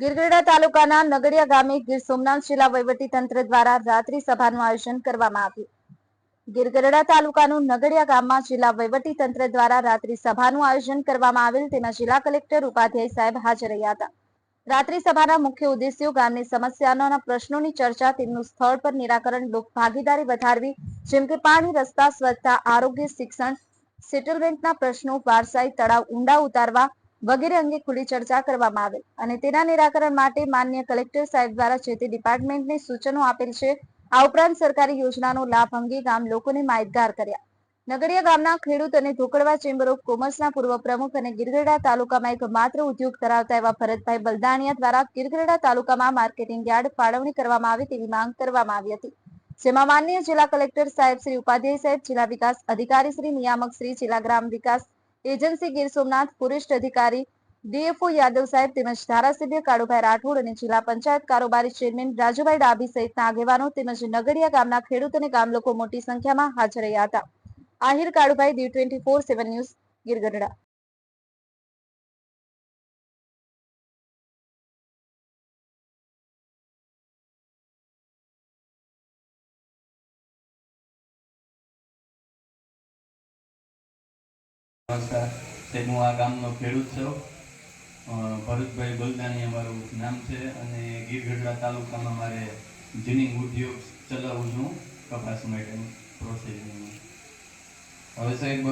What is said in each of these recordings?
ગીરગઢડા તાલુકાના નગડિયા ગામે ગીર સોમનાથ જિલ્લા તંત્ર દ્વારા રાત્રિ સભાનું આયોજન કરવામાં આવ્યું. ગીરગઢડા તાલુકાનું નગડિયા ગામમાં જિલ્લા તંત્ર દ્વારા રાત્રિ સભાનું આયોજન કરવામાં આવેલ તેમાં જિલ્લા કલેક્ટર, ઉપાધ્યાય સાહેબ હાજર રહ્યા હતા. રાત્રિ સભાના મુખ્ય ઉદ્દેશ્યો ગામની સમસ્યાઓના પ્રશ્નોની ચર્ચા તેમનું સ્થળ પર નિરાકરણ, લોક ભાગીદારી વધારવી, જેમ કે પાણી, રસ્તા, સ્વચ્છતા, આરોગ્ય, શિક્ષણ, સેટલમેન્ટના પ્રશ્નો, વારસાઈ તળાવ ઊંડા ઉતારવા વગેરે અંગે ખુલ્લી ચર્ચા કરવામાં આવેલ અને તેના નિરાકરણ માટે માન્ય કલેક્ટર સાહેબ દ્વારા જે તે ડિપાર્ટમેન્ટને સૂચનો આપેલ છે, આ ઉપરાંત સરકારી યોજનાનો લાભ અંગે ગામ લોકોને માહિતગાર કર્યા. નગડિયા ગામના ખેડૂત અને ધોકડવા ચેમ્બર ઓફ કોમર્સના પૂર્વ પ્રમુખ અને ગીરગઢડા તાલુકામાં એક માત્ર ઉદ્યોગ ધરાવતા એવા ભરતભાઈ બલદાણિયા દ્વારા ગીરગઢડા તાલુકામાં માર્કેટિંગ યાર્ડ ફાળવણી કરવામાં આવે તેવી માંગ કરવામાં આવી હતી. જેમાં માનનીય જિલ્લા કલેક્ટર સાહેબ શ્રી ઉપાધ્યાય સાહેબ, જિલ્લા વિકાસ અધિકારી શ્રી નિયામક શ્રી, જિલ્લા ગ્રામ વિકાસ એજન્સી ગીર સોમનાથ ફોરેસ્ટ અધિકારી ડીએફઓ યાદવ સાહેબ તેમજ ધારાસભ્ય કાળુભાઈ રાઠોડ અને જિલ્લા પંચાયત કારોબારી ચેરમેન રાજુભાઈ ડાભી સહિતના આગેવાનો તેમજ નગડિયા ગામના ખેડૂત અને ગામ લોકો મોટી સંખ્યામાં હાજર રહ્યા હતા. Ahir Kalubhai the twenty four seven news Girgadhada નમસ્કાર. સાહેબ હું આ ગામનો ખેડૂત છું ભરતભાઈ બલદાણી અમારું નામ છે અને ગીરગઢડા તાલુકામાં મારે જીનિંગ ઉદ્યોગ ચલાવું છું કપાસ માટેનું પ્રોસેસિંગ હવે સાહેબ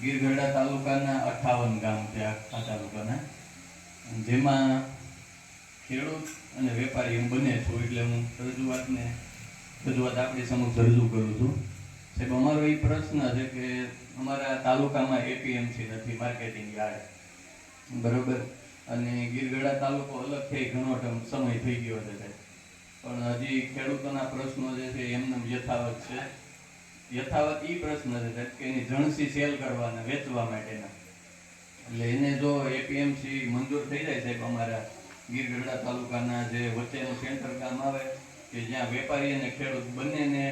ગીર ગીરગઢડા તાલુકાના અઠાવન ગામ છે આ તાલુકાના. જેમાં ખેડૂત અને વેપારી એમ બને છું એટલે હું રજૂઆતને, રજૂઆત આપણી સમક્ષ રજૂ કરું છું. સાહેબ, અમારો એ પ્રશ્ન છે કે અમારા તાલુકામાં એપીએમસી નથી માર્કેટિંગ યાર્ડ. બરોબર? અને ગીરગઢા તાલુકો અલગ થઈ ઘણો સમય થઈ ગયો છે. પણ હજી ખેડૂતોના પ્રશ્નો જે છે એમને યથાવત છે. યથાવત ઈ પ્રશ્ન છે કે એની જણસી સેલ કરવાના વેચવા માટેના. એટલે એને જો એપીએમસી મંજૂર થઈ જાય સાહેબ, અમારા ગીરગઢડા તાલુકાના જે વચ્ચેનું સેન્ટર ગામ આવે, કે જ્યાં વેપારી અને ખેડૂત બંનેને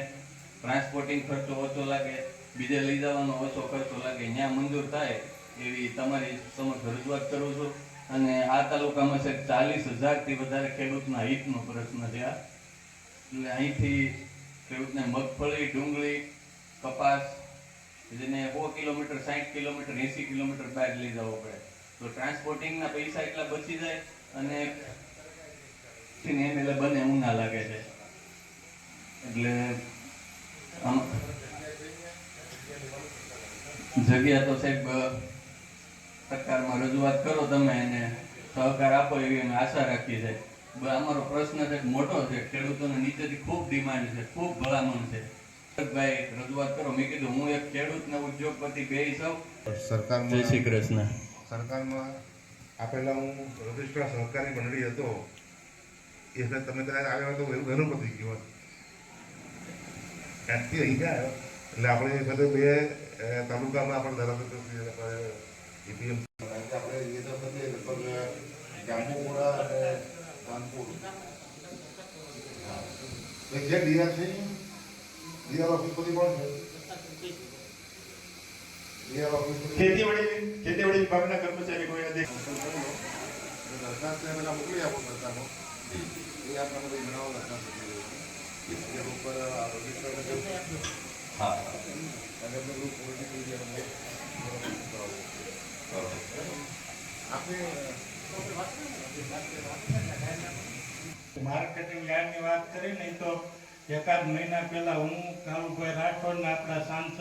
ટ્રાન્સપોર્ટિંગ ખર્ચો ઓછો લાગે, બીજે લઈ જવાનો ઓછો ખર્ચો લાગે ત્યાં મંજૂર થાય એવી તમારી સમક્ષ રજૂઆત કરું છું. અને આ તાલુકામાં છે ચાલીસ હજારથી વધારે ખેડૂતના હિતનો પ્રશ્ન છે આ. એટલે અહીંથી ખેડૂતને મગફળી, ડુંગળી, કપાસ, જેને સો કિલોમીટર સાઠ કિલોમીટર, એંસી કિલોમીટર બહાર લઈ જવો પડે. તો ટ્રાન્સપોર્ટિંગના પૈસા એટલા બચી જાય અને એમ એટલે બને ઊના લાગે છે એટલે આમ જગ્યા તો સાહેબ સરકારમાં રજૂઆત કરો તમે એને સહકાર આપો એવી અમે આશા રાખીએ છીએ. અમારો પ્રશ્ન છે મોટો છે ખેડૂતોને નીચેથી ખૂબ ડિમાન્ડ છે ખૂબ ભલામણ છે. ભાઈ રજૂઆત કરો. મેં કીધું હું એક ખેડૂત ને ઉદ્યોગપતિ બે સૌ જય સરકારમાં શ્રી કૃષ્ણ. સરકારમાં આપેલા હું રજિસ્ટ્રાર સહકારી મંડળી હતો. એ તમે કદાચ આવ્યા તો એવું ઘણું પતી ગયું હોત. ત્યાંથી અહીંયા આવ્યો? એટલે આપણે એ વખતે બે તાલુકામાં આપણે ધારાસભ્ય એપીએમ આપણે એ તો થતી લગભગ જાંબુપુરા અને કાનપુર. જે ડીઆર છે ડીઆર ઓફિસ બધી પણ છે? ખેતીવાડી ખેતીવાડી વિભાગના કર્મચારી કોઈ અધિક દરખાસ્ત પેલા મોકલી આપો સરકારનો. એ આપણને દરખાસ્ત ઉપર રજિસ્ટર હા. માર્કેટિંગ યાર્ડની વાત કરી તો એકાદ મહિના પહેલાં હું, કાળુભાઈ રાઠોડ આપણા સાંસદ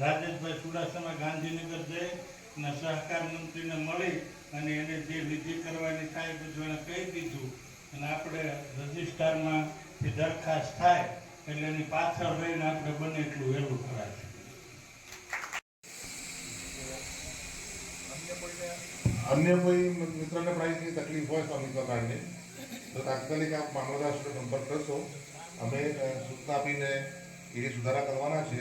રાજેશભાઈ ચુડાસમા ગાંધીનગર જઈ અને સહકાર મંત્રીને મળી અને એને જે વિધિ કરવાની થાય બધું એને કહી દીધું અને આપણે રજિસ્ટ્રારમાં એ દરખાસ્ત થાય એટલે એની પાછળ રહીને આપણે બને એટલું વહેલું કરાય. અન્ય કોઈ મિત્રને પ્રાઇઝની તકલીફ હોય સ્વામિત્વ કાર્ડની તો તાત્કાલિક આપ મામલતદાર સાથે સંપર્ક કરશો. અમે સૂચના આપીને એ સુધારા કરવાના છે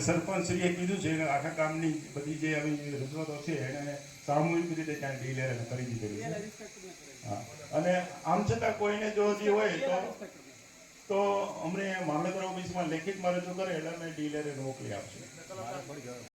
સરપંચશ્રીએ કીધું છે કે આખા કામની બધી જે આવી રજૂઆતો છે એને સામૂહિક રીતે ક્યાંક ડીલે કરી દીધેલી છે. હા. અને આમ છતાં કોઈને જો હજી હોય તો તો અમને મામલતદાર ઓફિસમાં લેખિતમાં રજૂ કરે એટલે અમે ડીલરે મોકલી આપશું.